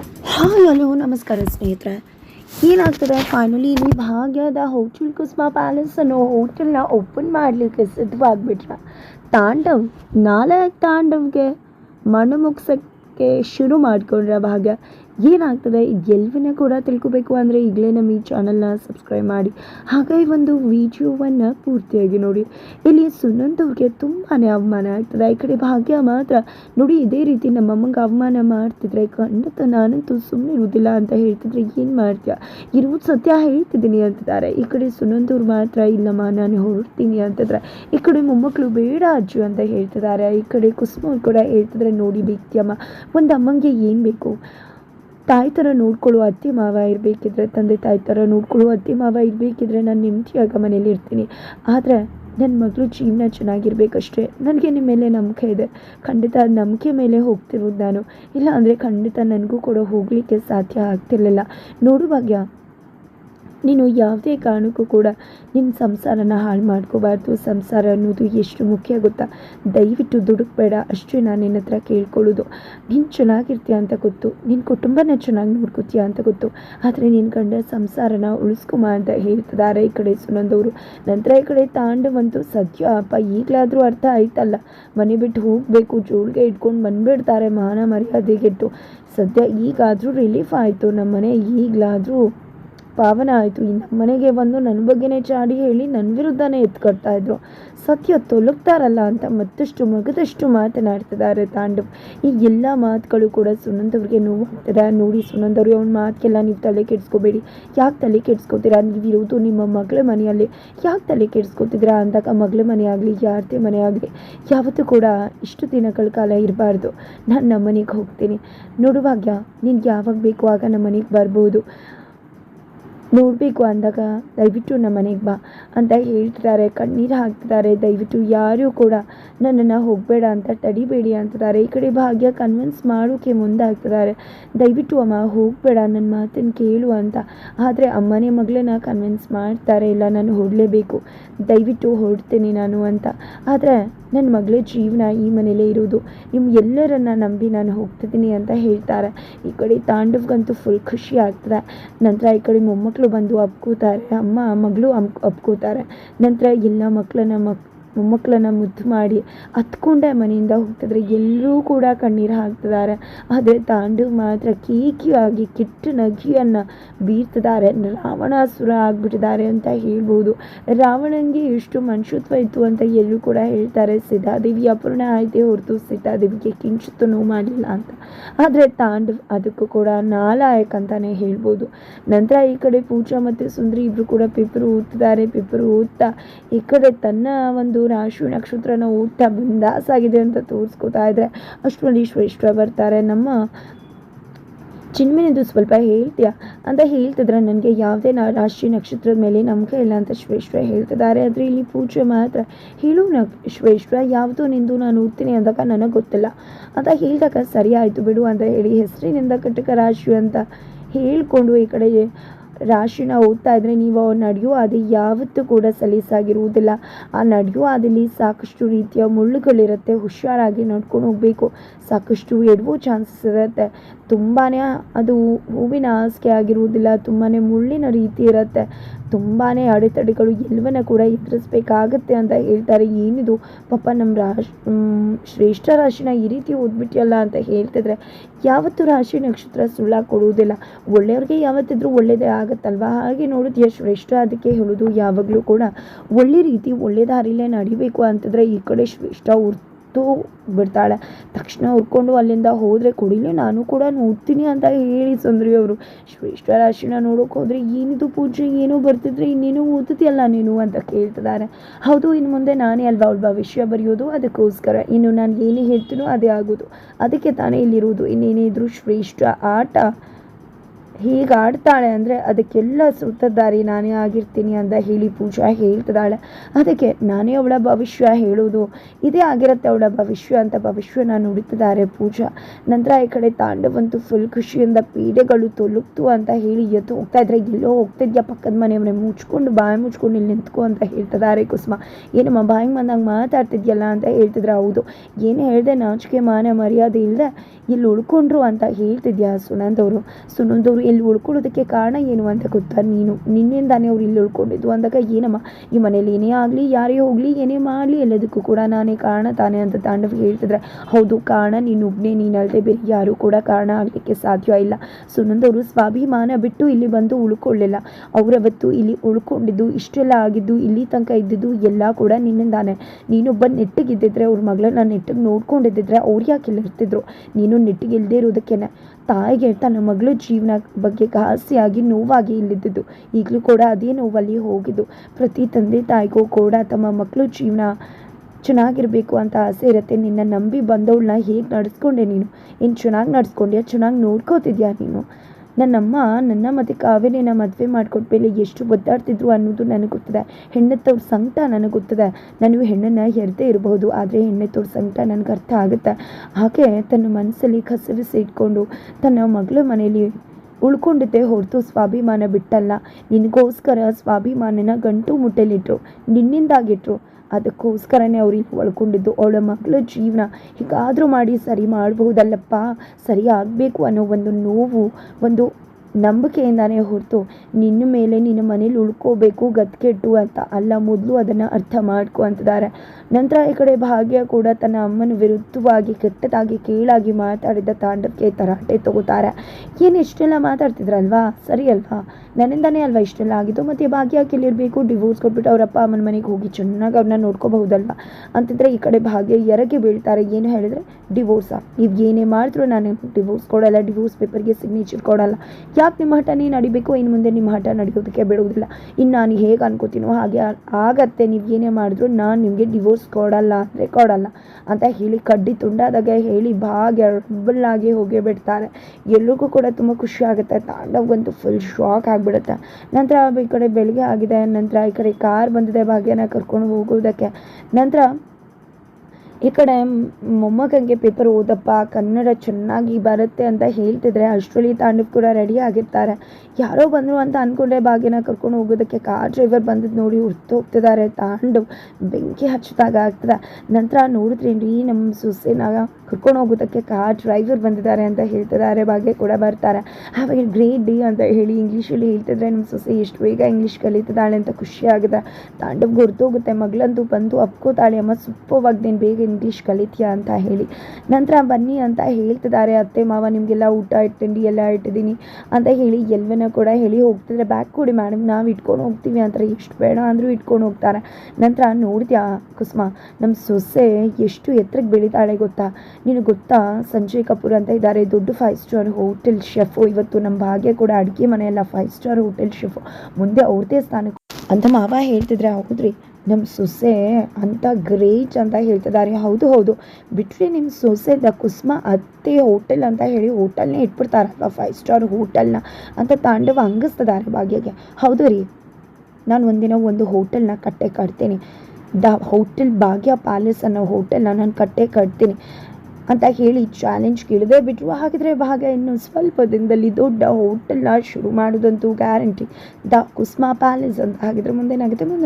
Hi hello ನಮಸ್ಕಾರ ಸ್ನೇಹಿತರೆ. ಏನಾಗ್ತದೆ? ಫೈನಲಿ ಇಲ್ಲಿ ಭಾಗ್ಯದ ಹೋಟೆಲ್ ಕುಸ್ಮಾ ಪ್ಯಾಲೇಸ್ ಅನ್ನೋ ಹೋಟೆಲ್ನ ಓಪನ್ ಮಾಡಲಿಕ್ಕೆ ಸಿದ್ಧವಾಗ್ಬಿಟ್ರೆ. ತಾಂಡವ್ ನಾಳೆ ತಾಂಡವ್ಗೆ ಮಣ್ಣು ಶುರು ಮಾಡಿಕೊಂಡ್ರೆ ಭಾಗ್ಯ. ಏನಾಗ್ತದೆ? ಎಲ್ಲವನ್ನ ಕೂಡ ತಿಳ್ಕೊಬೇಕು ಅಂದರೆ ಈಗಲೇ ನಮ್ಮ ಈ ಚಾನಲ್ನ ಸಬ್ಸ್ಕ್ರೈಬ್ ಮಾಡಿ. ಹಾಗೆ ಒಂದು ವಿಡಿಯೋವನ್ನು ಪೂರ್ತಿಯಾಗಿ ನೋಡಿ. ಇಲ್ಲಿ ಸುನಂದ್ ಅವ್ರಿಗೆ ತುಂಬಾ ಅವಮಾನ ಆಗ್ತದೆ. ಈ ಕಡೆ ಭಾಗ್ಯ ಮಾತ್ರ ನೋಡಿ, ಇದೇ ರೀತಿ ನಮ್ಮ ಅಮ್ಮಂಗೆ ಅವಮಾನ ಮಾಡ್ತಿದ್ರೆ ಖಂಡಿತ ನಾನಂತೂ ಸುಮ್ಮನೆ ಇರುವುದಿಲ್ಲ ಅಂತ ಹೇಳ್ತಿದ್ರೆ ಏನು ಮಾಡ್ತೀಯ? ಇರುವುದು ಸತ್ಯ ಹೇಳ್ತಿದ್ದೀನಿ ಅಂತಿದ್ದಾರೆ. ಈ ಕಡೆ ಸುನಂದ್ ಮಾತ್ರ ಇಲ್ಲಮ್ಮ ನಾನು ಹೊರಡ್ತೀನಿ ಅಂತಿದ್ರೆ, ಈ ಕಡೆ ಮೊಮ್ಮಕ್ಕಳು ಬೇಡ ಅಜ್ಜು ಅಂತ ಹೇಳ್ತಿದ್ದಾರೆ. ಈ ಕಡೆ ಕುಸುಮ ಕೂಡ ಹೇಳ್ತಿದ್ರೆ, ನೋಡಿ ಬೇಕಮ್ಮ ಒಂದು ಅಮ್ಮಂಗೆ ಏನು ಬೇಕು? ತಾಯಿ ಥರ ನೋಡ್ಕೊಳ್ಳೋ ಅತ್ತೆ ಮಾವ ಇರಬೇಕಿದ್ರೆ, ತಂದೆ ತಾಯಿ ಥರ ನೋಡ್ಕೊಳ್ಳೋ ಅತ್ತೆ ಮಾವ ಇರಬೇಕಿದ್ರೆ ನಾನು ನೆಮ್ಮದಿಯಾಗ ಮನೇಲಿ ಇರ್ತೀನಿ. ಆದರೆ ನನ್ನ ಮಗಳು ಜೀವನ ಚೆನ್ನಾಗಿರ್ಬೇಕಷ್ಟೇ. ನನಗೆ ನಿಮ್ಮ ಮೇಲೆ ನಂಬಿಕೆ ಇದೆ. ಖಂಡಿತ ಆ ನಂಬಿಕೆ ಮೇಲೆ ಹೋಗ್ತಿರೋದು ನಾನು. ಇಲ್ಲ ಅಂದರೆ ಖಂಡಿತ ನನಗೂ ಕೂಡ ಹೋಗಲಿಕ್ಕೆ ಸಾಧ್ಯ ಆಗ್ತಿರಲಿಲ್ಲ. ನೋಡು ನೀನು ಯಾವುದೇ ಕಾರಣಕ್ಕೂ ಕೂಡ ನಿನ್ನ ಸಂಸಾರನ ಹಾಳು ಮಾಡ್ಕೋಬಾರ್ದು. ಸಂಸಾರ ಅನ್ನೋದು ಎಷ್ಟು ಮುಖ್ಯ ಗೊತ್ತಾ? ದಯವಿಟ್ಟು ದುಡುಕ್ಬೇಡ. ಅಷ್ಟೇ ನಾನು ನಿನ್ನ ಹತ್ರ ಕೇಳ್ಕೊಳ್ಳೋದು. ನೀನು ಚೆನ್ನಾಗಿರ್ತೀಯ ಅಂತ ಗೊತ್ತು. ನಿನ್ನ ಕುಟುಂಬನ ಚೆನ್ನಾಗಿ ನೋಡ್ಕೋತೀಯ ಅಂತ ಗೊತ್ತು. ಆದರೆ ನಿನ್ನ ಕಂಡ ಸಂಸಾರನ ಉಳಿಸ್ಕೊಮ ಅಂತ ಹೇಳ್ತಿದ್ದಾರೆ ಈ ಕಡೆ ಸುನಂದವರು ನಂತರ ಈ ಕಡೆ ತಾಂಡವಂತೂ ಸದ್ಯ ಅಪ್ಪ ಈಗಲಾದರೂ ಅರ್ಥ ಆಯ್ತಲ್ಲ. ಮನೆ ಬಿಟ್ಟು ಹೋಗಬೇಕು. ಜೋಳಿಗೆ ಇಟ್ಕೊಂಡು ಬಂದುಬಿಡ್ತಾರೆ ಮಾನ ಮರ್ಯಾದೆಗೆಟ್ಟು ಸದ್ಯ ಈಗಾದರೂ ರಿಲೀಫ್ ಆಯಿತು. ನಮ್ಮ ಮನೆ ಈಗಲಾದರೂ ಪಾವನ ಆಯಿತು. ಈ ನಮ್ಮ ಮನೆಗೆ ಬಂದು ನನ್ನ ಬಗ್ಗೆನೇ ಚಾಡಿ ಹೇಳಿ ನನ್ನ ವಿರುದ್ಧನೇ ಎತ್ಕೊಡ್ತಾ ಇದ್ರು. ಸತ್ಯ ತೊಲಗ್ತಾರಲ್ಲ ಅಂತ ಮತ್ತಷ್ಟು ಮಗದಷ್ಟು ಮಾತನಾಡ್ತಿದ್ದಾರೆ ತಾಂಡವ್. ಈ ಎಲ್ಲ ಮಾತುಗಳು ಕೂಡ ಸುನಂದ್ ಅವ್ರಿಗೆ ನೋವಾಗ್ತದೆ ನೋಡಿ ಸುನಂದ್ ಅವ್ರಿಗೆ ಅವ್ನ ಮಾತಿಗೆಲ್ಲ ನೀವು ತಲೆ ಕೆಡಿಸ್ಕೋಬೇಡಿ. ಯಾಕೆ ತಲೆ ಕೆಡಿಸ್ಕೋತೀರಾ? ನೀವಿರೋದು ನಿಮ್ಮ ಮಗಳ ಮನೆಯಲ್ಲಿ. ಯಾಕೆ ತಲೆ ಕೆಡಿಸ್ಕೋತಿದ್ದೀರಾ ಅಂದಾಗ ಮಗಳ ಮನೆ ಆಗಲಿ, ಯಾರದೇ ಮನೆ ಆಗಲಿ, ಯಾವತ್ತೂ ಕೂಡ ಇಷ್ಟು ದಿನಗಳ ಕಾಲ ಇರಬಾರ್ದು. ನಾನು ನಮ್ಮ ಮನೆಗೆ ಹೋಗ್ತೀನಿ. ನೋಡುವಾಗ ನಿನ್ಗೆ ಯಾವಾಗ ಬೇಕು ಆಗ ನಮ್ಮ ಮನೆಗೆ ಬರ್ಬೋದು. ನೋಡಬೇಕು ಅಂದಾಗ ದಯವಿಟ್ಟು ನಮ್ಮ ಮನೆಗೆ ಬಾ ಅಂತ ಹೇಳ್ತಿದ್ದಾರೆ. ಕಣ್ಣೀರು ಹಾಕ್ತಿದ್ದಾರೆ. ದಯವಿಟ್ಟು ಯಾರೂ ಕೂಡ ನನ್ನನ್ನು ಹೋಗಬೇಡ ಅಂತ ತಡಿಬೇಡಿ ಅಂತಿದ್ದಾರೆ. ಈ ಕಡೆ ಭಾಗ್ಯ ಕನ್ವಿನ್ಸ್ ಮಾಡೋಕ್ಕೆ ಮುಂದಾಗ್ತಿದ್ದಾರೆ ದಯವಿಟ್ಟು ಅಮ್ಮ ಹೋಗಬೇಡ ನನ್ನ ಮಾತನ್ನು ಕೇಳು ಅಂತ. ಆದರೆ ಅಮ್ಮನೇ ಮಗಳನ್ನ ಕನ್ವಿನ್ಸ್ ಮಾಡ್ತಾರೆ. ಇಲ್ಲ, ನಾನು ಹೊಡಲೇಬೇಕು ದಯವಿಟ್ಟು ಹೊಡ್ತೀನಿ ನಾನು ಅಂತ. ಆದರೆ ನನ್ನ ಮಗಳ ಜೀವನ ಈ ಮನೇಲೇ ಇರೋದು. ನಿಮ್ಮ ಎಲ್ಲರನ್ನ ನಂಬಿ ನಾನು ಹೋಗ್ತಿದ್ದೀನಿ ಅಂತ ಹೇಳ್ತಾರೆ. ಈ ಕಡೆ ತಾಂಡವ್ಗಂತೂ ಫುಲ್ ಖುಷಿ ಆಗ್ತದೆ. ನಂತರ ಈ ಕಡೆ ಮೊಮ್ಮಕ್ಕಳು ಬಂದು ಅಪ್ಕೋತಾರೆ ಅಮ್ಮ ಮಗಳು ಅಮ್ ಅಪ್ಕೋತಾರೆ ನಂತರ ಎಲ್ಲ ಮಕ್ಕಳನ್ನ ಮಕ್ ಮೊಮ್ಮಕ್ಕಳನ್ನ ಮುದ್ದು ಮಾಡಿ ಹತ್ಕೊಂಡೆ ಮನೆಯಿಂದ ಹೋಗ್ತಿದ್ರೆ ಎಲ್ಲರೂ ಕೂಡ ಕಣ್ಣೀರು ಹಾಕ್ತಿದ್ದಾರೆ. ಆದರೆ ತಾಂಡು ಮಾತ್ರ ಕೀಕಿಯಾಗಿ ಕೆಟ್ಟ ನಗಿಯನ್ನು ಬೀರ್ತಿದ್ದಾರೆ. ರಾವಣಾಸುರ ಆಗ್ಬಿಟ್ಟಿದ್ದಾರೆ ಅಂತ ಹೇಳ್ಬೋದು. ರಾವಣನಿಗೆ ಎಷ್ಟು ಮನುಷ್ಯತ್ವ ಇತ್ತು ಅಂತ ಎಲ್ಲರೂ ಕೂಡ ಹೇಳ್ತಾರೆ. ಸೀತಾದೇವಿ ಅಪೂರ್ಣ ಆಯ್ತೆ ಹೊರತು ಸೀತಾದೇವಿಗೆ ಕಿಂಚಿತ್ತು ನೋವು ಮಾಡಿಲ್ಲ ಅಂತ. ಆದರೆ ತಾಂಡು ಅದಕ್ಕೂ ಕೂಡ ನಾಲಾಯಕ ಅಂತಲೇ ಹೇಳ್ಬೋದು. ನಂತರ ಈ ಕಡೆ ಪೂಜಾ ಮತ್ತು ಸುಂದರಿ ಇಬ್ಬರು ಕೂಡ ಪೇಪರ್ ಓದ್ತಿದ್ದಾರೆ ಪೇಪರ್ ಓದ್ತಾ ಈ ಕಡೆ ತನ್ನ ಒಂದು ರಾಶಿ ನಕ್ಷತ್ರನ ಊಟ ಬಿಂದಾಸಾಗಿದೆ ಅಂತ ತೋರಿಸ್ಕೊತಾ ಇದ್ರೆ ಅಷ್ಟರಲ್ಲಿ ಶ್ರೇಷ್ಠ ಬರ್ತಾರೆ ನಮ್ಮ ಚಿನ್ಮಿನಿದು ಸ್ವಲ್ಪ ಹೇಳ್ತೀಯಾ? ಅಂತ ಹೇಳ್ತಿದ್ರೆ ನನಗೆ ಯಾವುದೇ ನಾ ರಾಶಿ ನಕ್ಷತ್ರದ ಮೇಲೆ ನಂಬಿಕೆ ಇಲ್ಲ ಅಂತ ಶ್ರೇಷ್ಠ ಹೇಳ್ತಿದ್ದಾರೆ. ಆದರೆ ಇಲ್ಲಿ ಪೂಜೆ ಮಾತ್ರ ಹೇಳು ನ ಶ್ರೇಷ್ಠ, ಯಾವುದು ನಿಂದು ನಾನು ಓದ್ತೀನಿ ಅಂದಾಗ ನನಗೆ ಗೊತ್ತಿಲ್ಲ. ಅಂತ ಹೇಳಿದಾಗ ಸರಿ ಆಯಿತು ಬಿಡು ಅಂತ ಹೇಳಿ ಹೆಸರಿನಿಂದ ಕಟಕ ರಾಶಿ ಅಂತ ಹೇಳಿಕೊಂಡು ಈ ಕಡೆ ರಾಶಿನ ಓದ್ತಾ ಇದ್ರೆ ನೀವು ನಡೆಯೋ ಅದು ಯಾವತ್ತೂ ಕೂಡ ಸಲೀಸಾಗಿರುವುದಿಲ್ಲ. ಆ ನಡೆಯೋ ಅದಲ್ಲಿ ಸಾಕಷ್ಟು ರೀತಿಯ ಮುಳ್ಳುಗಳಿರುತ್ತೆ. ಹುಷಾರಾಗಿ ನಡ್ಕೊಂಡು ಹೋಗಬೇಕು. ಸಾಕಷ್ಟು ಎಡವೋ ಚಾನ್ಸಸ್ ಇರುತ್ತೆ. ತುಂಬಾ ಅದು ಹೂವಿನ ಹಾಸಿಗೆ ಆಗಿರುವುದಿಲ್ಲ ತುಂಬಾ ಮುಳ್ಳಿನ ರೀತಿ ಇರುತ್ತೆ ತುಂಬಾ ಅಡೆತಡೆಗಳು ಎಲ್ಲವನ್ನ ಕೂಡ ಎದುರಿಸ್ಬೇಕಾಗತ್ತೆ ಅಂತ ಹೇಳ್ತಾರೆ. ಏನಿದು? ಪಾಪ ನಮ್ಮ ರಾಶ್ ಶ್ರೇಷ್ಠ ರಾಶಿನ ಈ ರೀತಿ ಓದ್ಬಿಟ್ಟಿಯಲ್ಲ ಅಂತ ಹೇಳ್ತಿದ್ರೆ ಯಾವತ್ತೂ ರಾಶಿ ನಕ್ಷತ್ರ ಸುಳ್ಳ ಕೊಡುವುದಿಲ್ಲ. ಒಳ್ಳೆಯವ್ರಿಗೆ ಯಾವತ್ತಿದ್ರೂ ಒಳ್ಳೆಯದೇ ಆಗುತ್ತಲ್ವ? ಹಾಗೆ ನೋಡಿದ್ಯಾ ಶ್ರೇಷ್ಠ ಅದಕ್ಕೆ ಹೇಳೋದು ಯಾವಾಗಲೂ ಕೂಡ ಒಳ್ಳೆ ರೀತಿ ಒಳ್ಳೆ ದಾರಿಲೇ ನಡಿಬೇಕು ಅಂತಂದರೆ ಈ ಕಡೆ ಶ್ರೇಷ್ಠ ಉರ್ತು ಬಿಡ್ತಾಳೆ. ತಕ್ಷಣ ಹುರ್ಕೊಂಡು ಅಲ್ಲಿಂದ ಹೋದರೆ ಕುಡಿಲಿ, ನಾನು ಕೂಡ ನೋಡ್ತೀನಿ ಅಂತ ಹೇಳಿ ಸುಂದ್ರಿ ಅವರು. ಶ್ರೇಷ್ಠ ರಾಶಿನ ನೋಡೋಕೆ ಹೋದರೆ ಏನಿದು ಪೂಜೆ ಏನೋ ಬರ್ತಿದ್ರೆ ಇನ್ನೇನೋ ಓದ್ತಿಯಲ್ಲ ನೀನು ಅಂತ ಕೇಳ್ತಿದ್ದಾರೆ. ಹೌದು ಇನ್ನು ಮುಂದೆ ನಾನೇ ಅಲ್ವಾ ಅವಳ ಭವಿಷ್ಯ ಬರೆಯೋದು? ಅದಕ್ಕೋಸ್ಕರ ಇನ್ನು ನಾನು ಏನೇ ಹೇಳ್ತೀನೋ ಅದೇ ಆಗೋದು. ಅದಕ್ಕೆ ತಾನೇ ಇಲ್ಲಿರುವುದು ಇನ್ನೇನೇ ಇದ್ರೂ ಶ್ರೇಷ್ಠ ಆಟ. ಹೀಗೆ ಆಡ್ತಾಳೆ ಅಂದರೆ ಅದಕ್ಕೆಲ್ಲ ಸೂತ್ರಧಾರಿ ನಾನೇ ಆಗಿರ್ತೀನಿ ಅಂತ ಹೇಳಿ ಪೂಜಾ ಹೇಳ್ತಿದ್ದಾಳೆ. ಅದಕ್ಕೆ ನಾನೇ ಅವಳ ಭವಿಷ್ಯ ಹೇಳೋದು ಇದೇ ಆಗಿರುತ್ತೆ ಅವಳ ಭವಿಷ್ಯ ಅಂತ ಭವಿಷ್ಯನ ನುಡಿತಿದ್ದಾರೆ ಪೂಜಾ. ನಂತರ ಈ ಕಡೆ ತಾಂಡವಂತೂ ಫುಲ್ ಖುಷಿಯಿಂದ ಪೀಡೆಗಳು ತೊಲುಕ್ತು ಅಂತ ಹೇಳಿ ಎದ್ದು ಹೋಗ್ತಾ ಇದ್ರೆ, ಎಲ್ಲೋ ಹೋಗ್ತಿದ್ಯಾ ಪಕ್ಕದ ಮನೆಯವನೇ ಮುಚ್ಕೊಂಡು, ಬಾಯಿ ಮುಚ್ಕೊಂಡು ಇಲ್ಲಿ ನಿಂತ್ಕೊ ಅಂತ ಹೇಳ್ತಿದ್ದಾರೆ ಕುಸುಮ. ಏನಮ್ಮ, ಬಾಯಿ ಬಂದಂಗೆ ಮಾತಾಡ್ತಿದ್ಯಲ್ಲ ಅಂತ ಹೇಳ್ತಿದ್ರೆ, ಹೌದು. ಏನು ಹೇಳಿದೆ, ನಾಚಿಕೆ, ಮಾನ, ಮರ್ಯಾದೆ ಇಲ್ಲದೆ ಇಲ್ಲಿ ಉಳ್ಕೊಂಡ್ರು ಅಂತ ಹೇಳ್ತಿದ್ಯಾ ಸುನಂದವರು. ಸುನಂದವರು ಇಲ್ಲಿ ಉಳ್ಕೊಳ್ಳೋದಕ್ಕೆ ಕಾರಣ ಏನು ಅಂತ ಗೊತ್ತಾ? ನೀನು, ನಿನ್ನಿಂದಾನೇ ಅವ್ರು ಇಲ್ಲಿ ಉಳ್ಕೊಂಡಿದ್ದು. ಅಂದಾಗ ಏನಮ್ಮ, ಈ ಮನೇಲಿ ಏನೇ ಆಗಲಿ, ಯಾರೇ ಹೋಗಲಿ, ಏನೇ ಮಾಡಲಿ, ಎಲ್ಲದಕ್ಕೂ ಕೂಡ ನಾನೇ ಕಾರಣ ತಾನೇ ಅಂತ ತಾಂಡವ್ ಹೇಳ್ತಿದ್ರೆ. ಹೌದು, ಕಾರಣ ನೀನು ಒಬ್ಬನೇ ನೀನಲ್ಲದೆ ಬೇರೆ ಯಾರೂ ಕೂಡ ಕಾರಣ ಆಗಲಿಕ್ಕೆ ಸಾಧ್ಯ ಇಲ್ಲ. ಸುನಂದ್ ಅವರು ಸ್ವಾಭಿಮಾನ ಬಿಟ್ಟು ಇಲ್ಲಿ ಬಂದು ಉಳ್ಕೊಳ್ಳಿಲ್ಲ. ಅವರವತ್ತು ಇಲ್ಲಿ ಉಳ್ಕೊಂಡಿದ್ದು, ಇಷ್ಟೆಲ್ಲ ಆಗಿದ್ದು, ಇಲ್ಲಿ ತನಕ ಇದ್ದಿದ್ದು ಎಲ್ಲ ಕೂಡ ನಿನ್ನಿಂದಾನೆ. ನೀನೊಬ್ಬ ನೆಟ್ಟಿಗಿದ್ದಿದ್ರೆ, ಅವ್ರ ಮಗಳನ್ನ ನೆಟ್ಟಿಗೆ ನೋಡ್ಕೊಂಡಿದ್ದಿದ್ರೆ ಅವ್ರು ಯಾಕೆ ಇಲ್ಲಿ ಇರ್ತಿದ್ರು ನೀನು ನೆಟ್ಟಿಗೆ ಇಲ್ಲದೆ ಇರೋದಕ್ಕೇನೆ. ತಾಯಿಗೆ ತನ್ನ ಮಗಳ ಜೀವನ ಬಗ್ಗೆ ಘಾಸಿಯಾಗಿ ನೋವಾಗಿ ಇಲ್ಲಿದ್ದುದು ಈಗಲೂ ಕೂಡ ಅದೇ ನೋವಲ್ಲಿ ಹೋಗಿದ್ದು. ಪ್ರತಿ ತಂದೆ ತಾಯಿಗೂ ಕೂಡ ತಮ್ಮ ಮಕ್ಕಳು ಜೀವನ ಚೆನ್ನಾಗಿರಬೇಕು ಅಂತ ಆಸೆ ಇರುತ್ತೆ. ನಿನ್ನ ನಂಬಿ ಬಂದವಳನ್ನ ಹೇಗೆ ನಡೆಸ್ಕೊಂಡೆ ನೀನು? ಏನು ಚೆನ್ನಾಗಿ ನಡೆಸ್ಕೊಂಡ್ಯಾ? ಚೆನ್ನಾಗಿ ನೋಡ್ಕೋತಿದ್ಯಾ ನೀನು? ನನ್ನಮ್ಮ ನನ್ನ ಮತ್ತು ಕಾವೇರಿನ ಮದುವೆ ಮಾಡ್ಕೊಟ್ಮೇಲೆ ಎಷ್ಟು ಒದ್ದಾಡ್ತಿದ್ರು ಅನ್ನೋದು ನನಗೆ ಗೊತ್ತಿದೆ. ಹೆಣ್ಣೆತ್ತವ್ರ ಸಂಕಟ ನನಗೆ ಗೊತ್ತಿದೆ. ನಾನು ಹೆಣ್ಣನ್ನು ಹೆರದೇ ಇರಬಹುದು, ಆದರೆ ಹೆಣ್ಣೆತ್ತವ್ರ ಸಂಕಟ ನನಗೆ ಅರ್ಥ ಆಗುತ್ತೆ. ಹಾಗೆ ತನ್ನ ಮನಸ್ಸಲ್ಲಿ ಕಸವಿಸಿ ಇಟ್ಕೊಂಡು ತನ್ನ ಮಗಳ ಮನೆಯಲ್ಲಿ ಉಳ್ಕೊಂಡಿದ್ದೆ ಹೊರತು ಸ್ವಾಭಿಮಾನ ಬಿಟ್ಟಲ್ಲ. ನಿನಗೋಸ್ಕರ ಸ್ವಾಭಿಮಾನನ ಗಂಟು ಮುಟ್ಟಲಿಟ್ರು ನಿನ್ನಿಂದಾಗಿಟ್ರು ಅದಕ್ಕೋಸ್ಕರನೇ ಅವ್ರಿಗೆ ಒಳ್ಕೊಂಡಿದ್ದು ಅವಳ ಮಗಳ ಜೀವನ ಹೀಗಾದರೂ ಮಾಡಿ ಸರಿ ಮಾಡಬಹುದಲ್ಲಪ್ಪ? ಸರಿ ಆಗಬೇಕು ಅನ್ನೋ ಒಂದು ನೋವು, ಒಂದು ನಂಬಿಕೆಯಿಂದಾನೇ ಹೊರತು ನಿನ್ನ ಮೇಲೆ ನಿನ್ನ ಮನೇಲಿ ಉಳ್ಕೋಬೇಕು ಗತ್ಕೆಟ್ಟು ಅಂತ. ಅಲ್ಲ, ಮೊದಲು ಅದನ್ನು ಅರ್ಥ ಮಾಡ್ಕೊ ಅಂತಿದ್ದಾರೆ ನಂತರ ಈ ಕಡೆ ಭಾಗ್ಯ ಕೂಡ ತನ್ನ ಅಮ್ಮನ ವಿರುದ್ಧವಾಗಿ, ಕೆಟ್ಟದಾಗಿ, ಕೀಳಾಗಿ ಮಾತಾಡಿದ ತಾಂಡವಕ್ಕೆ ತರಾಟೆ ತಗೋತಾರೆ. ಏನು ಇಷ್ಟೆಲ್ಲ ಮಾತಾಡ್ತಿದ್ರಲ್ವಾ? ಸರಿ ಅಲ್ವಾ ನನ್ನಿಂದಾನೇ ಅಲ್ವಾ ಇಷ್ಟೆಲ್ಲ ಆಗಿದ್ದು? ಮತ್ತು ಭಾಗ್ಯ ಕೇಳಿರಬೇಕು ಡಿವೋರ್ಸ್ ಕೊಟ್ಬಿಟ್ಟು ಅವರಪ್ಪ ಅಮ್ಮನ ಮನೆಗೆ ಹೋಗಿ ಚೆನ್ನಾಗಿ ಅವ್ರನ್ನ ನೋಡ್ಕೋಬಹುದಲ್ವಾ? ಅಂತಿದ್ರೆ ಈ ಕಡೆ ಭಾಗ್ಯ ಎರಗೆ ಬೀಳ್ತಾರೆ. ಏನು ಹೇಳಿದ್ರೆ ಡಿವೋರ್ಸಾ ನೀವು ಏನೇ ಮಾಡಿದ್ರು ನಾನು ಡಿವೋರ್ಸ್ ಕೊಡೋಲ್ಲ ಡಿವೋರ್ಸ್ ಪೇಪರ್ಗೆ ಸಿಗ್ನೇಚರ್ ಕೊಡಲ್ಲ. ಯಾಕೆ ನಿಮ್ಮ ಹಠ ನೀನು ನಡಿಬೇಕು? ಇನ್ನು ಮುಂದೆ ನಿಮ್ಮ ಹಠ ನಡೆಯೋದಕ್ಕೆ ಬಿಡುವುದಿಲ್ಲ. ಇನ್ನು ನಾನು ಹೇಗೆ ಅನ್ಕೋತೀನೋ ಹಾಗೆ ಆಗತ್ತೆ. ನೀವು ಏನೇ ಮಾಡಿದ್ರು ನಾನು ನಿಮಗೆ ಡಿವೋರ್ಸ್ ಕೊಡಲ್ಲ ಅಂದರೆ ಕೊಡಲ್ಲ. ಅಂತ ಹೇಳಿ ಕಡ್ಡಿ ತುಂಡಾದಾಗ ಹೇಳಿ ಭಾಗ್ಯ ಆಗಿ ಹೋಗೇ ಬಿಡ್ತಾರೆ. ಎಲ್ರಿಗೂ ಕೂಡ ತುಂಬ ಖುಷಿ ಆಗುತ್ತೆ. ತಾಂಡವ್ಗಂತೂ ಫುಲ್ ಶಾಕ್ ಆಗಿಬಿಡುತ್ತೆ. ನಂತರ ಈ ಕಡೆ ಬೆಳಿಗ್ಗೆ ಆಗಿದೆ, ನಂತರ ಈ ಕಡೆ ಕಾರ್ ಬಂದಿದೆ, ಭಾಗ್ಯನ ಕರ್ಕೊಂಡು ಹೋಗೋದಕ್ಕೆ ನಂತರ ಈ ಕಡೆ ಮೊಮ್ಮಗಂಗೆ ಪೇಪರ್ ಓದಪ್ಪ, ಕನ್ನಡ ಚೆನ್ನಾಗಿ ಬರುತ್ತೆ ಅಂತ ಹೇಳ್ತಿದ್ರೆ ಅಷ್ಟರಲ್ಲಿ ತಾಂಡವ್ ಕೂಡ ರೆಡಿ ಆಗಿರ್ತಾರೆ. ಯಾರೋ ಬಂದರು ಅಂತ ಅನ್ಕೊಂಡೆ ಬಾಗಿನ ಕರ್ಕೊಂಡು ಹೋಗೋದಕ್ಕೆ ಕಾರ್ ಡ್ರೈವರ್ ಬಂದಿದ್ದು ನೋಡಿ ಹೊರ್ತು ಹೋಗ್ತಿದ್ದಾರೆ ತಾಂಡವ್ ಬೆಂಕಿ ಹಚ್ಚಿದಾಗ ಆಗ್ತದೆ. ನಂತರ ನೋಡಿದ್ರೇನ್ರಿ ನಮ್ಮ ಸೊಸೆನ ಕರ್ಕೊಂಡು ಹೋಗೋದಕ್ಕೆ ಕಾರ್ ಡ್ರೈವರ್ ಬಂದಿದ್ದಾರೆ ಅಂತ ಹೇಳ್ತಿದ್ದಾರೆ. ಬಾಗೆ ಕೂಡ ಬರ್ತಾರೆ. ಆವಾಗ ಗ್ರೇಟ್ ಡಿ ಅಂತ ಹೇಳಿ ಇಂಗ್ಲೀಷಲ್ಲಿ ಹೇಳ್ತಿದ್ರೆ ನಮ್ಮ ಸೊಸೆ ಎಷ್ಟು ಬೇಗ ಇಂಗ್ಲೀಷ್ ಕಲಿತಿದ್ದಾಳೆ ಅಂತ ಖುಷಿ ಆಗಿದೆ ತಾಂಡವ್ ಗುರ್ತೋಗುತ್ತೆ ಮಗಳಂತೂ ಬಂದು ಅಪ್ಕೋತಾಳೆ. ಅಮ್ಮ ಸುಪ್ಪವಾಗಿ ನೀನು ಬೇಗ ಇಂಗ್ಲೀಷ್ ಕಲಿತೀಯಾ ಅಂತ ಹೇಳಿ. ನಂತರ ಬನ್ನಿ ಅಂತ ಹೇಳ್ತಿದ್ದಾರೆ, ಅತ್ತೆ ಮಾವ, ನಿಮಗೆಲ್ಲ ಊಟ ತಿಂಡಿ ಎಲ್ಲ ಇಟ್ಟಿದ್ದೀನಿ ಅಂತ ಹೇಳಿ ಎಲ್ವನ ಕೂಡ ಹೇಳಿ ಹೋಗ್ತಿದ್ರೆ ಬ್ಯಾಗ್ ಕೊಡಿ ಮೇಡಮ್ ನಾವು ಇಟ್ಕೊಂಡು ಹೋಗ್ತೀವಿ ಅಂತ ಎಷ್ಟು ಬೇಡ ಅಂದರೂ ಇಟ್ಕೊಂಡು ಹೋಗ್ತಾರೆ. ನಂತರ ನೋಡಿದ್ಯಾ ಕುಸುಮ ನಮ್ಮ ಸೊಸೆ ಎಷ್ಟು ಎತ್ತರಕ್ಕೆ ಬೆಳೀತಾಳೆ ಗೊತ್ತಾ? ನಿನಗೆ ಗೊತ್ತಾ, ಸಂಜಯ್ ಕಪೂರ್ ಅಂತ ಇದ್ದಾರೆ, ದೊಡ್ಡ ಫೈವ್ ಸ್ಟಾರ್ ಹೋಟೆಲ್ ಶೆಫು ಇವತ್ತು ನಮ್ಮ ಭಾಗ್ಯ ಕೂಡ ಅಡುಗೆ ಮನೆಯಲ್ಲ ಫೈವ್ ಸ್ಟಾರ್ ಹೋಟೆಲ್ ಶೆಫು ಮುಂದೆ ಅವ್ರದ್ದೇ ಸ್ಥಾನಕ್ಕೆ ಅಂತ ಮಾವ ಹೇಳ್ತಿದ್ರೆ, ಹೌದ್ರಿ ನಮ್ಮ ಸೊಸೆ ಅಂತ ಗ್ರೇಟ್ ಅಂತ ಹೇಳ್ತಿದ್ದಾರೆ. ಹೌದು ಹೌದು. ಬಿಟ್ಟರೆ ನಿಮ್ಮ ಸೊಸೆದ ಕುಸ್ಮ ಅತ್ತೆ ಹೋಟೆಲ್ ಅಂತ ಹೇಳಿ ಹೋಟೆಲ್ನೇ ಇಟ್ಬಿಡ್ತಾರಲ್ವ? ಫೈವ್ ಸ್ಟಾರ್ ಹೋಟೆಲ್ನ ಅಂತ ತಾಂಡವ ಹಂಗಿಸ್ತಿದ್ದಾರೆ ಭಾಗ್ಯಗೆ. ಹೌದು ರೀ. ನಾನು ಒಂದಿನ ಒಂದು ಹೋಟೆಲ್ನ ಕಟ್ಟೆ ಕಟ್ತೀನಿ. ದ ಹೋಟೆಲ್ ಭಾಗ್ಯ ಪ್ಯಾಲೇಸ್ ಅನ್ನೋ ಹೋಟೆಲ್ನ ನಾನು ಕಟ್ಟೆ ಕಟ್ತೀನಿ ಅಂತ ಹೇಳಿ ಚಾಲೆಂಜ್ ಕೇಳಿದೆ ಬಿಟ್ಟರು ಹಾಗಿದ್ರೆ ಭಾಗ್ಯ ಇನ್ನು ಸ್ವಲ್ಪ ದಿನದಲ್ಲಿ ದೊಡ್ಡ ಹೋಟೆಲ್ನ ಶುರು ಮಾಡೋದಂತೂ ಗ್ಯಾರಂಟಿ ದ ಕುಸ್ಮಾ ಪ್ಯಾಲೇಸ್ ಅಂತ. ಹಾಗಿದ್ರೆ ಮುಂದೇನಾಗುತ್ತೆ? ಮುಂದೆ